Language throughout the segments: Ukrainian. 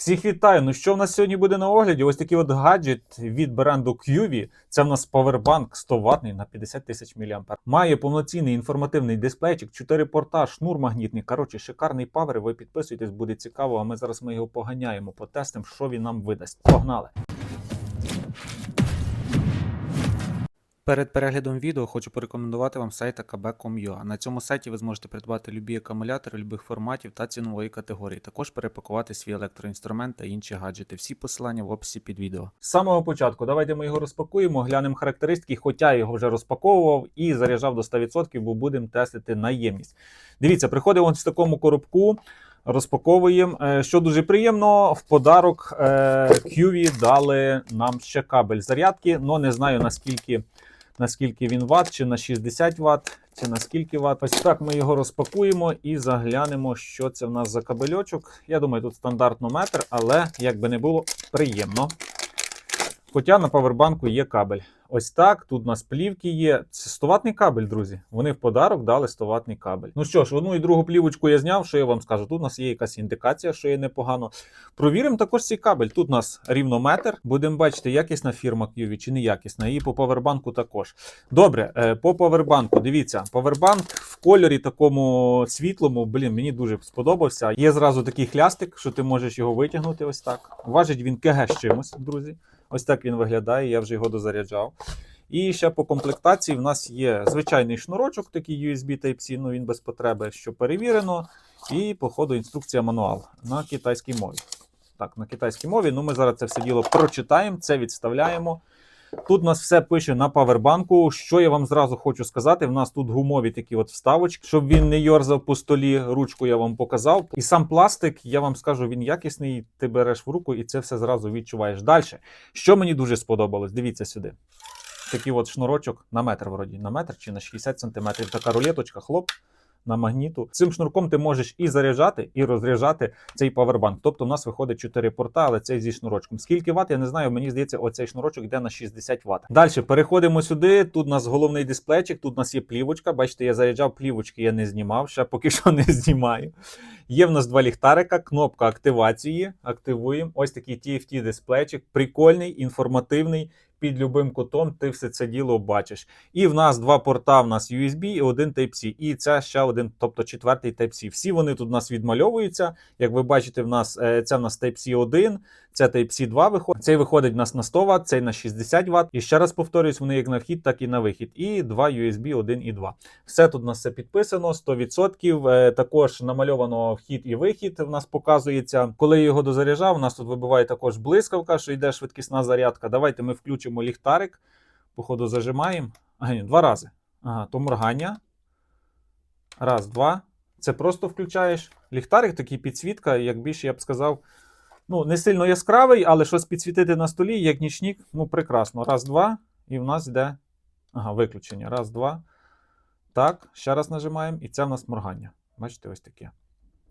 Всіх вітаю! Ну що в нас сьогодні буде на огляді? Ось такий от гаджет від бренду QV. Це в нас павербанк 100 ватний на 50 тисяч мА. Має повноцінний інформативний дисплейчик, 4 порта, шнур магнітний. Коротше, шикарний павер. Ви підписуйтесь, буде цікаво. А ми зараз ми його поганяємо, потестимо, що він нам видасть. Погнали! Перед переглядом відео хочу порекомендувати вам сайт akb.com.ua. На цьому сайті ви зможете придбати любі акумулятори любих форматів та цінової категорії. Також перепакувати свій електроінструмент та інші гаджети. Всі посилання в описі під відео. З самого початку давайте ми його розпакуємо, глянемо характеристики, хоча я його вже розпаковував і заряджав до 100%, бо будемо тестити наємність. Дивіться, приходить ось в такому коробку. Розпаковуємо. Е, Що дуже приємно, в подарок е, QV дали нам ще кабель зарядки, але не знаю наскільки наскільки він ватт, чи на 60 Вт, чи на скільки Вт. Ось так ми його розпакуємо і заглянемо, що це в нас за кабельочок. Я думаю, тут стандартно метр, але як би не було, приємно. Хоча на павербанку є кабель. Ось так. Тут у нас плівки є. Це 100 ватний кабель, друзі. Вони в подарок дали 100 ватний кабель. Ну що ж, одну і другу плівочку я зняв. Що я вам скажу? Тут у нас є якась індикація, що є непогано. Провіримо також цей кабель. Тут у нас рівно метр. Будемо бачити, якісна фірма QV чи не якісна. І по павербанку також. Добре, е, по павербанку. Дивіться, павербанк в кольорі такому світлому. Блін, мені дуже сподобався. Є зразу такий хлястик, що ти можеш його витягнути. Ось так. Важить він КГ з чимось, друзі. Ось так він виглядає, я вже його дозаряджав. І ще по комплектації в нас є звичайний шнурочок, такий USB Type-C, ну він без потреби, що перевірено. І, по ходу, інструкція мануал на китайській мові. Так, на китайській мові. Ну, ми зараз це все діло прочитаємо, це відставляємо. Тут у нас все пише на павербанку. Що я вам зразу хочу сказати? В нас тут гумові такі от вставочки, щоб він не йорзав по столі. Ручку я вам показав. І сам пластик, я вам скажу, він якісний. Ти береш в руку і це все зразу відчуваєш. Далі, що мені дуже сподобалось, дивіться сюди. Такий от шнурочок на метр, вроді, на метр чи на 60 сантиметрів. Така рулеточка, хлоп. На магніту. Цим шнурком ти можеш і заряджати, і розряджати цей павербанк. Тобто у нас виходить 4 порта, але цей зі шнурочком. Скільки ват, я не знаю. Мені здається, оцей шнурочок йде на 60 Вт. Далі переходимо сюди. Тут у нас головний дисплейчик, тут у нас є плівочка. Бачите, я заряджав плівочки, я не знімав, ще поки що не знімаю. Є в нас два ліхтарика, кнопка активації. Активуємо. Ось такий TFT дисплейчик, прикольний, інформативний. Під любим кутом ти все це діло бачиш. І в нас два порта, в нас USB і один Type-C. І це ще один, тобто четвертий Type-C. Всі вони тут у нас відмальовуються. Як ви бачите, в нас це в нас Type-C 1, це Type-C 2 виходить. Цей виходить в нас на 100 Вт, цей на 60 Вт. І ще раз повторюсь, вони як на вхід, так і на вихід. І два USB 1 і 2. Все тут у нас все підписано, 100%. Е, Також намальовано вхід і вихід. В нас показується. Коли я його дозаряджав, у нас тут вибиває також блискавка, що йде швидкісна зарядка. Давайте ми включимо ліхтарик. Походу, зажимаємо. Ага, ні, два рази. Ага, то моргання. Раз, два. Це просто включаєш. Ліхтарик, такий підсвітка, як більше я б сказав. Ну, не сильно яскравий, але щось підсвітити на столі, як нічник, ну, прекрасно. Раз, два. І в нас йде. Ага, виключення. Раз, два. Так, ще раз нажимаємо, і це в нас моргання. Бачите, ось таке.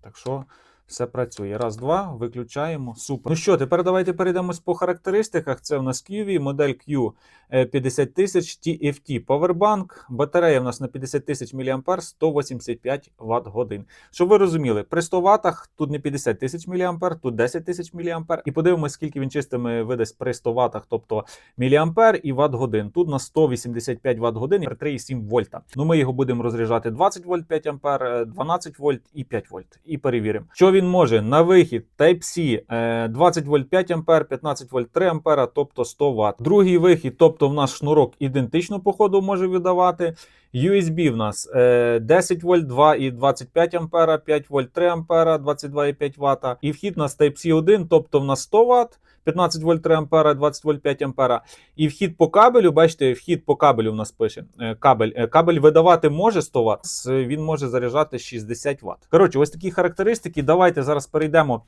Так що все працює. Раз, два, виключаємо. Супер. Ну що, тепер давайте перейдемось по характеристиках. Це в нас QV, модель Q е, 50 тисяч TFT Powerbank. Батарея в нас на 50 тисяч мА 185 Вт годин. Щоб ви розуміли, при 100 Вт тут не 50 тисяч мА, тут 10 тисяч мА. І подивимось, скільки він чистими видасть при 100 Вт, тобто мА і Вт годин. Тут на 185 Вт годин і 3,7 вольта. Ну ми його будемо розряджати 20 вольт 5 А, 12 вольт і 5 вольт. І перевіримо. Що він може на вихід Type-C е, 20 вольт 5 А, 15 вольт 3 А, тобто 100 Вт. Другий вихід, тобто в нас шнурок ідентично по ходу може видавати. USB в нас е, 10 вольт 2 і 25 ампера, 5 вольт 3 ампера, 22,5 Вт. І вхід у нас Type-C 1, тобто в нас 100 Вт. 15 вольт 3 ампера, 20 вольт 5 ампера. І вхід по кабелю, бачите, вхід по кабелю в нас пише. е, Кабель е, кабель видавати може 100 Вт, він може заряджати 60 Вт. Коротше, ось такі характеристики. Давайте зараз перейдемо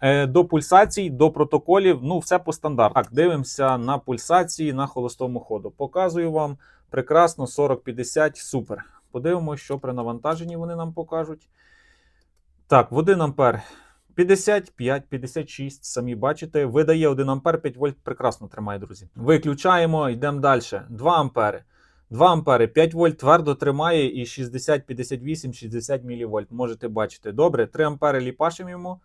е, до пульсацій, до протоколів. Ну, все по стандарту. Так, дивимося на пульсації на холостому ходу. Показую вам прекрасно 40-50, супер. Подивимося, що при навантаженні вони нам покажуть. Так, в 1 ампер 55, 56, самі бачите, видає 1 ампер, 5 вольт прекрасно тримає, друзі. Виключаємо, йдемо далі. 2 ампери. 2 ампери, 5 вольт твердо тримає і 60, 58, 60 мВ. Можете бачити. Добре, 3 ампери ліпашимо йому.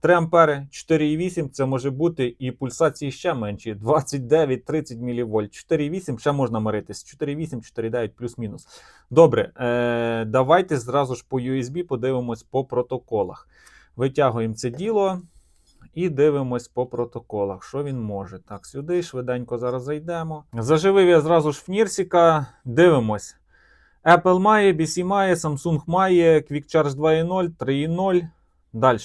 3 ампери, 4,8 це може бути і пульсації ще менші. 29-30 мВ. 4,8 ще можна миритись. 4,8, 4,9 плюс-мінус. Добре, е, давайте зразу ж по USB подивимось по протоколах. Витягуємо це діло і дивимось по протоколах, що він може. Так, сюди швиденько зараз зайдемо. Заживив я зразу ж в Нірсіка. Дивимось. Apple має, BC має, Samsung має, Quick Charge 2.0, 3.0. Далі.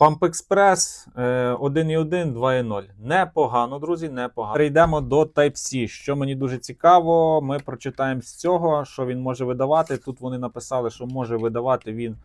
Pump Express е, 1.1, 2.0. Непогано, друзі, непогано. Перейдемо до Type-C. Що мені дуже цікаво, ми прочитаємо з цього, що він може видавати. Тут вони написали, що може видавати він,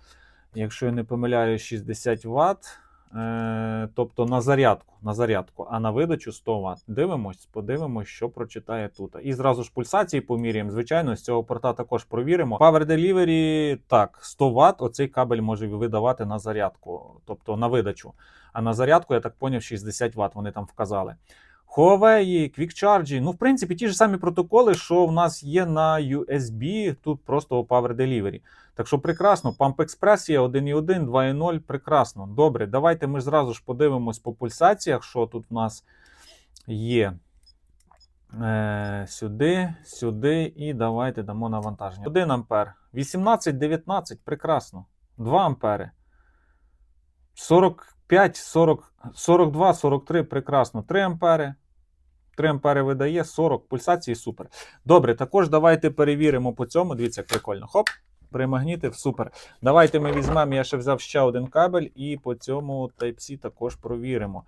якщо я не помиляю, 60 Вт. Е, тобто на зарядку, на зарядку, а на видачу 100 Вт. Дивимось, подивимось, що прочитає тут. І зразу ж пульсації поміряємо. Звичайно, з цього порта також провіримо. Power Delivery, так, 100 Вт оцей кабель може видавати на зарядку, тобто на видачу. А на зарядку, я так поняв, 60 Вт вони там вказали. Huawei, Quick ну, в принципі, ті ж самі протоколи, що в нас є на USB, тут просто Power Delivery. Так що прекрасно, Pump Express є 1.1, 2.0, прекрасно. Добре, давайте ми зразу ж подивимось по пульсаціях, що тут в нас є. Е, сюди, сюди і давайте дамо навантаження. 1 ампер, 18, 19, прекрасно. 2 ампери. 45, 40, 42, 43, прекрасно. 3 ампери. 3 ампери видає, 40 пульсації, супер. Добре, також давайте перевіримо по цьому. Дивіться, як прикольно. Хоп, примагнітив, супер. Давайте ми візьмемо, я ще взяв ще один кабель, і по цьому Type-C також провіримо,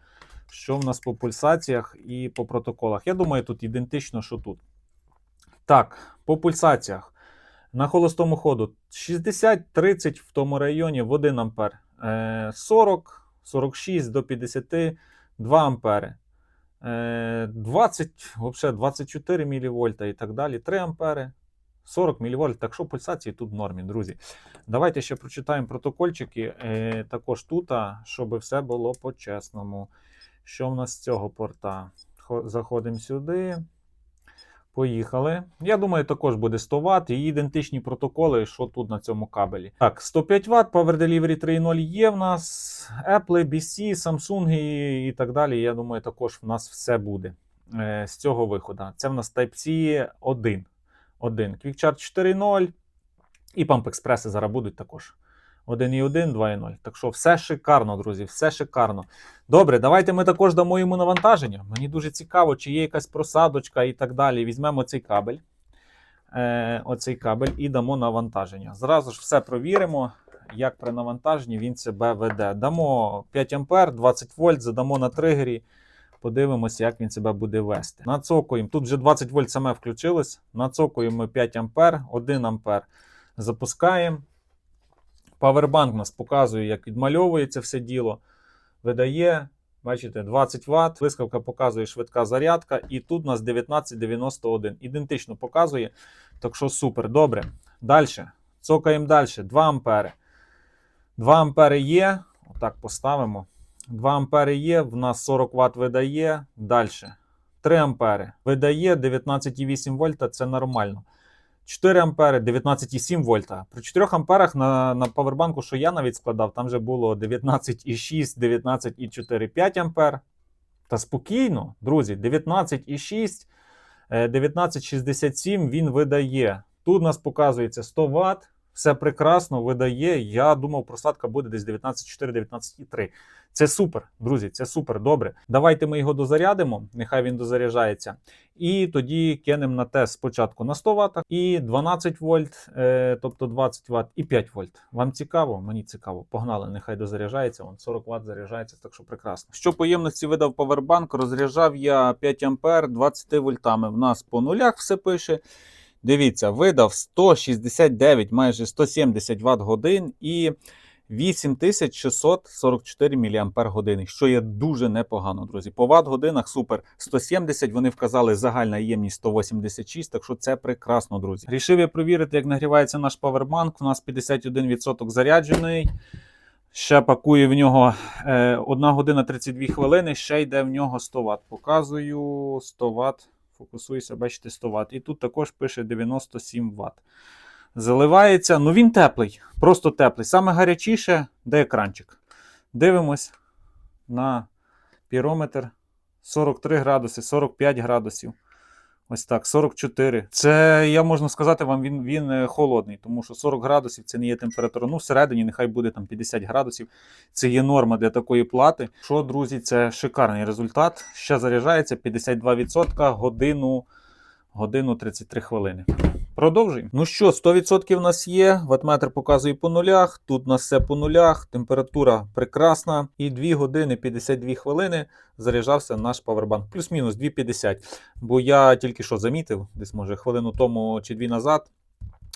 що в нас по пульсаціях і по протоколах. Я думаю, тут ідентично, що тут. Так, по пульсаціях. На холостому ходу 60-30 в тому районі в 1 ампер. Е, 40, 46 до 50, 2 ампери. Е, 20, взагалі 24 мВ і так далі, 3 ампери. 40 мВ, так що пульсації тут в нормі, друзі. Давайте ще прочитаємо протокольчики е, також тут, щоб все було по-чесному. Що в нас з цього порта? Заходимо сюди. Поїхали. Я думаю, також буде 100 Вт і ідентичні протоколи, що тут на цьому кабелі. Так, 105 Вт, Power Delivery 3.0 є в нас. Apple, BC, Samsung і, так далі. Я думаю, також в нас все буде е, з цього виходу. Це в нас Type-C 1. 1. Quick Charge 4.0 і Pump Express зараз будуть також. 1.1, 2.0. Так що все шикарно, друзі, все шикарно. Добре, давайте ми також дамо йому навантаження. Мені дуже цікаво, чи є якась просадочка і так далі. Візьмемо цей кабель. Е, оцей кабель і дамо навантаження. Зразу ж все провіримо, як при навантаженні він себе веде. Дамо 5 А, 20 вольт, задамо на тригері. Подивимося, як він себе буде вести. Нацокуємо. Тут вже 20 вольт саме включилось. Нацокуємо 5 А, 1 А. Запускаємо. Павербанк нас показує, як відмальовується все діло. Видає, бачите, 20 Вт. Блискавка показує швидка зарядка. І тут у нас 1991. Ідентично показує. Так що супер. Добре. Далі. Цокаємо далі. 2 ампери. 2 ампери є. Отак поставимо. 2 ампери є. В нас 40 Вт видає. Далі. 3 ампери. Видає 19,8 вольта. Це нормально. 4 ампери, 19,7 вольта. При 4 амперах на, на павербанку, що я навіть складав, там вже було 19,6, 19,4, 5 ампер. Та спокійно, друзі, 19,6, е, 19,67 він видає. Тут у нас показується 100 Вт. Все прекрасно видає. Я думав, просадка буде десь 19,4-19,3. Це супер, друзі, це супер, добре. Давайте ми його дозарядимо, нехай він дозаряджається. І тоді кинемо на тест спочатку на 100 Вт і 12 вольт, е, тобто 20 Вт і 5 вольт. Вам цікаво? Мені цікаво. Погнали, нехай дозаряджається. Вон 40 Вт заряджається, так що прекрасно. Що по ємності видав павербанк, розряджав я 5 А 20 вольтами. В нас по нулях все пише. Дивіться, видав 169, майже 170 Вт годин і 8644 мАч, що є дуже непогано, друзі. По Вт годинах супер 170. Вони вказали загальна ємність 186, так що це прекрасно, друзі. Рішив я провірити, як нагрівається наш павербанк. У нас 51% заряджений. Ще пакує в нього е, 1 година 32 хвилини, ще йде в нього 100 Вт. Показую 100 Вт. Фокусуюся, бачите, 100 Вт. І тут також пише 97 Вт. Заливається, ну він теплий, просто теплий. Саме гарячіше, де екранчик. Дивимось, на пірометр 43 градуси, 45 градусів. Ось так, 44. Це я можна сказати вам, він, він е, холодний, тому що 40 градусів це не є температура. Ну, всередині нехай буде там 50 градусів. Це є норма для такої плати. Що, друзі, це шикарний результат. Ще заряджається 52% годину, годину 33 хвилини. Продовжуємо. Ну що, 100% у нас є. Ватметр показує по нулях. Тут у нас все по нулях. Температура прекрасна. І 2 години 52 хвилини заряджався наш павербанк. Плюс-мінус 2,50. Бо я тільки що замітив, десь може хвилину тому чи дві назад.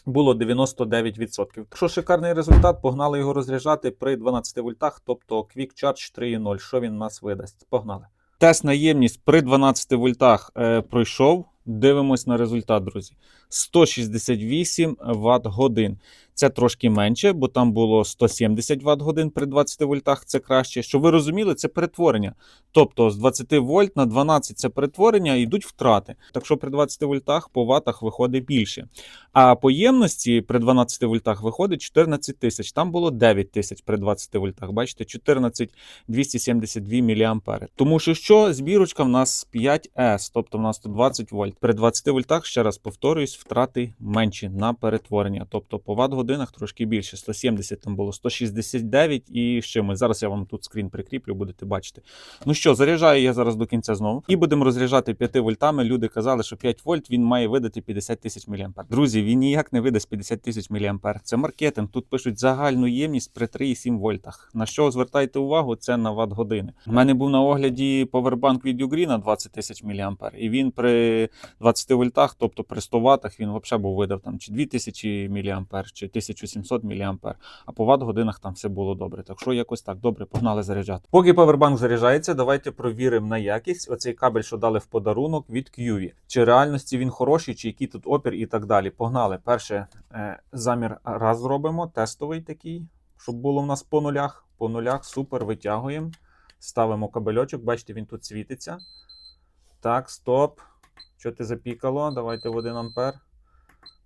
Було 99%. Що шикарний результат, погнали його розряджати при 12 вольтах, тобто Quick Charge 3.0. Що він нас видасть? Погнали. Тест на ємність при 12 вольтах е, пройшов. Дивимось на результат, друзі. 168 Вт годин. Це трошки менше, бо там було 170 Вт годин при 20 вольтах. Це краще. Щоб ви розуміли, це перетворення. Тобто з 20 вольт на 12 це перетворення йдуть втрати. Так що при 20 вольтах по ватах виходить більше. А по ємності при 12 вольтах виходить 14 тисяч. Там було 9 тисяч при 20 вольтах. Бачите, 14 272 мА. Тому що що збірочка в нас 5С, тобто в нас 120 вольт. При 20 вольтах, ще раз повторюсь, втрати менші на перетворення. Тобто по ватт годинах трошки більше. 170 там було 169 і з чимось. Зараз я вам тут скрін прикріплю, будете бачити. Ну що, заряджаю я зараз до кінця знову. І будемо розряджати 5 вольтами. Люди казали, що 5 вольт він має видати 50 тисяч мА. Друзі, він ніяк не видасть 50 тисяч мА. Це маркетинг. Тут пишуть загальну ємність при 3,7 вольтах. На що звертайте увагу? Це на ватт години. У мене був на огляді повербанк від Ugree на 20 тисяч мА. І він при 20 вольтах, тобто при 100 ваттах, він взагалі був видав там чи 2000 мА, чи 1700 мА. А по ватт годинах там все було добре. Так що якось так добре, погнали заряджати. Поки павербанк заряджається, давайте провіримо на якість. Оцей кабель, що дали в подарунок від QV. Чи реальності він хороший, чи який тут опір і так далі. Погнали. Перше е, замір раз зробимо, тестовий такий, щоб було в нас по нулях. По нулях, супер, витягуємо. Ставимо кабельочок, бачите, він тут світиться. Так, стоп. Що ти запікало? Давайте в 1 ампер.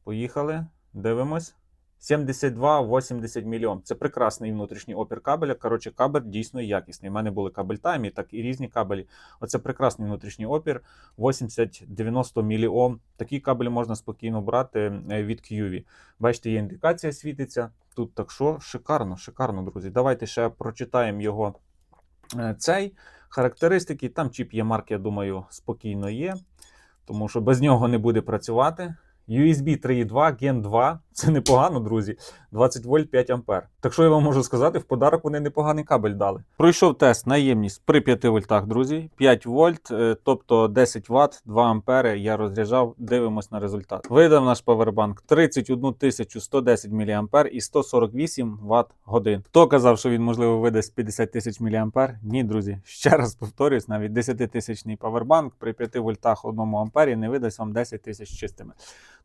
Поїхали. Дивимось. 72-80 мільйон. Це прекрасний внутрішній опір кабеля. Коротше, кабель дійсно якісний. У мене були кабель таймі, так і різні кабелі. Оце прекрасний внутрішній опір. 80-90 міліом. Такий кабель можна спокійно брати е, від QV. Бачите, є індикація світиться. Тут так що шикарно, шикарно, друзі. Давайте ще прочитаємо його е, цей характеристики. Там чіп є марки, я думаю, спокійно є, тому що без нього не буде працювати. USB 3.2 Gen 2. Це непогано, друзі. 20 вольт 5 ампер. Так що я вам можу сказати, в подарок вони непоганий кабель дали. Пройшов тест на ємність при 5 вольтах, друзі. 5 вольт, е, тобто 10 Вт, 2 ампери. Я розряджав. Дивимось на результат. Видав наш павербанк 31 110 мА і 148 Вт годин. Хто казав, що він можливо видасть 50 тисяч мА? Ні, друзі. Ще раз повторюсь, навіть 10 тисячний павербанк при 5 вольтах 1 ампері не видасть вам 10 тисяч чистими.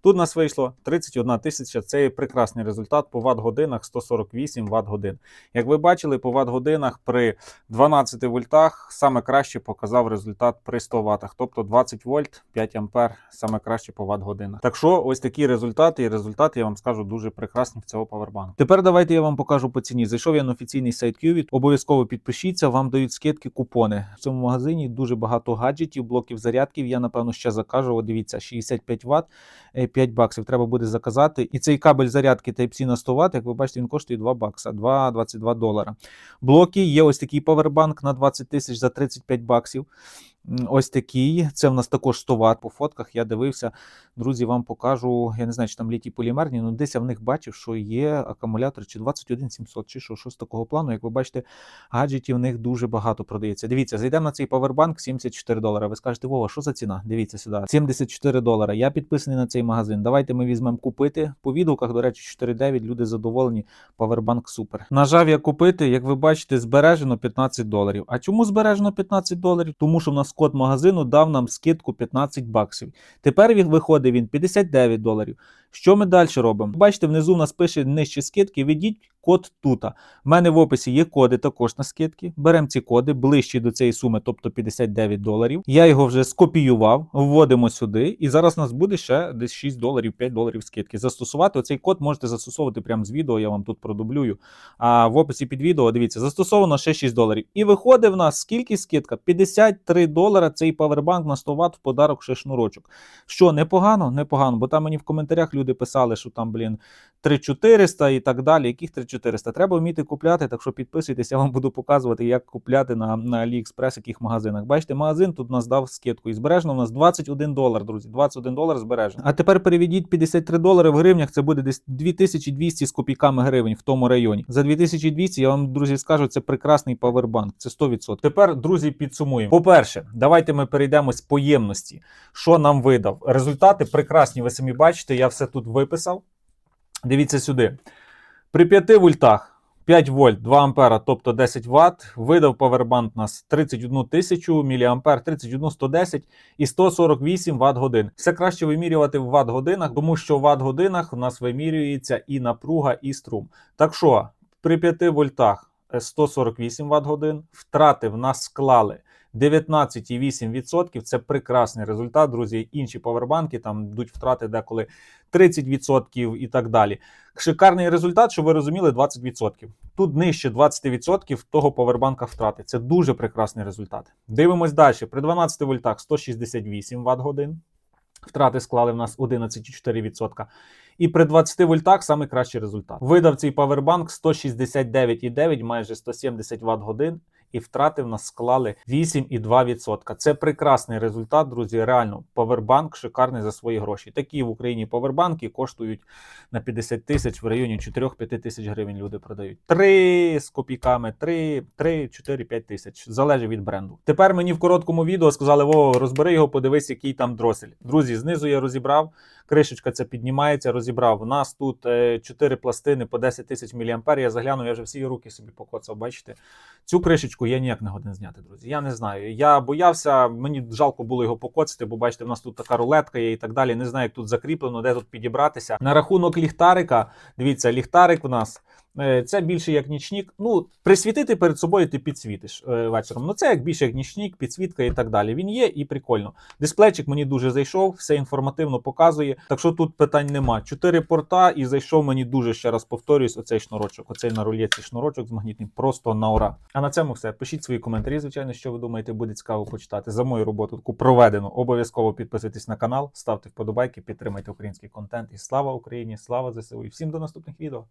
Тут у нас вийшло 31 тисяча. Це є прекрасний результат по ватт годинах 148 Вт годин. Як ви бачили, по ватт годинах при 12 вольтах саме краще показав результат при 100 ваттах, тобто 20 вольт 5 ампер саме краще по ватт годинах. Так що ось такі результати, і результати я вам скажу дуже прекрасні в цього павербанку. Тепер давайте я вам покажу по ціні. Зайшов я на офіційний сайт Qvit. Обов'язково підпишіться, вам дають скидки, купони. В цьому магазині дуже багато гаджетів, блоків зарядків. Я напевно ще закажу. От дивіться, 65 Вт. 5 баксів треба буде заказати. І цей кабель зарядки Type-C на 100 Вт, як ви бачите, він коштує 2 бакса, 2,22 долара. Блоки є ось такий павербанк на 20 тисяч за 35 баксів. Ось такий. Це в нас також 100 Вт. По фотках я дивився. Друзі, вам покажу. Я не знаю, чи там літі полімерні, але десь я в них бачив, що є акумулятор чи 21700, чи що, щось такого плану. Як ви бачите, гаджетів в них дуже багато продається. Дивіться, зайдемо на цей павербанк 74 долара. Ви скажете, Вова, що за ціна? Дивіться сюди. 74 долара. Я підписаний на цей магазин. Давайте ми візьмемо купити. По відгуках, до речі, 4,9. Люди задоволені. Павербанк супер. Нажав я купити, як ви бачите, збережено 15 доларів. А чому збережено 15 доларів? Тому що в нас код магазину дав нам скидку 15 баксів. Тепер він виходить він 59 доларів. Що ми далі робимо? Бачите, внизу в нас пише нижче скидки, введіть код тута. У мене в описі є коди також на скидки. Беремо ці коди ближчі до цієї суми, тобто 59 доларів. Я його вже скопіював, вводимо сюди, і зараз у нас буде ще десь 6 доларів, 5 доларів скидки. Застосувати оцей код можете застосовувати прямо з відео, я вам тут продублюю. А в описі під відео дивіться, застосовано ще 6 доларів. І виходить в нас скільки скидка? 53 долара. Цей павербанк на 100 Вт в подарок ще шнурочок. Що, непогано? Непогано, бо там мені в коментарях люди писали, що там, блін, 3400 і так далі. Яких 3400? Треба вміти купляти, так що підписуйтесь, я вам буду показувати, як купляти на, на AliExpress, яких магазинах. Бачите, магазин тут нас дав скидку. І збережно у нас 21 долар, друзі. 21 долар збережено. А тепер переведіть 53 долари в гривнях, це буде десь 2200 з копійками гривень в тому районі. За 2200 я вам, друзі, скажу, це прекрасний павербанк, це 100%. Тепер, друзі, підсумуємо. По-перше, давайте ми перейдемо з поємності. Що нам видав? Результати прекрасні, ви самі бачите, я все тут виписав. Дивіться сюди. При 5 вольтах 5 вольт, 2 ампера, тобто 10 Вт, видав павербанк нас 31 тисячу міліампер, 31 110 і 148 Вт годин. Все краще вимірювати в Вт годинах, тому що в Вт годинах у нас вимірюється і напруга, і струм. Так що при 5 вольтах е, 148 Вт годин, втрати в нас склали 19,8%. Це прекрасний результат, друзі. Інші павербанки там йдуть втрати деколи 30% і так далі. Шикарний результат, щоб ви розуміли, 20%. Тут нижче 20% того павербанка втрати. Це дуже прекрасний результат. Дивимось далі. При 12 вольтах 168 Вт годин. Втрати склали в нас 11,4%. І при 20 вольтах саме кращий результат. Видав цей павербанк 169,9, майже 170 Вт годин. І втрати в нас склали 8,2%. Це прекрасний результат, друзі. Реально, павербанк шикарний за свої гроші. Такі в Україні павербанки коштують на 50 тисяч в районі 4-5 тисяч гривень. Люди продають. Три з копійками, 3, 3, 4, 5 тисяч. Залежить від бренду. Тепер мені в короткому відео сказали: Вова, розбери його, подивись, який там дросель. Друзі, знизу я розібрав. Кришечка ця піднімається, розібрав. У нас тут 4 пластини по 10 тисяч міліампер. Я заглянув, я вже всі руки собі покоцав. Бачите? Цю кришечку я ніяк не годен зняти, друзі. Я не знаю. Я боявся, мені жалко було його покоцати, бо бачите, в нас тут така рулетка є і так далі. Не знаю, як тут закріплено, де тут підібратися. На рахунок ліхтарика, дивіться, ліхтарик у нас. Е, Це більше як нічник. Ну, присвітити перед собою ти підсвітиш е, вечором. Ну, це як більше як нічник, підсвітка і так далі. Він є і прикольно. Дисплейчик мені дуже зайшов, все інформативно показує. Так що тут питань нема. Чотири порта і зайшов мені дуже ще раз повторюсь. Оцей шнурочок. Оцей на рулетці шнурочок з магнітним. Просто на ура. А на цьому все. Пишіть свої коментарі, звичайно, що ви думаєте, буде цікаво почитати. За мою роботу таку проведену. Обов'язково підписуйтесь на канал, ставте вподобайки, підтримайте український контент. І слава Україні! Слава ЗСУ! І всім до наступних відео.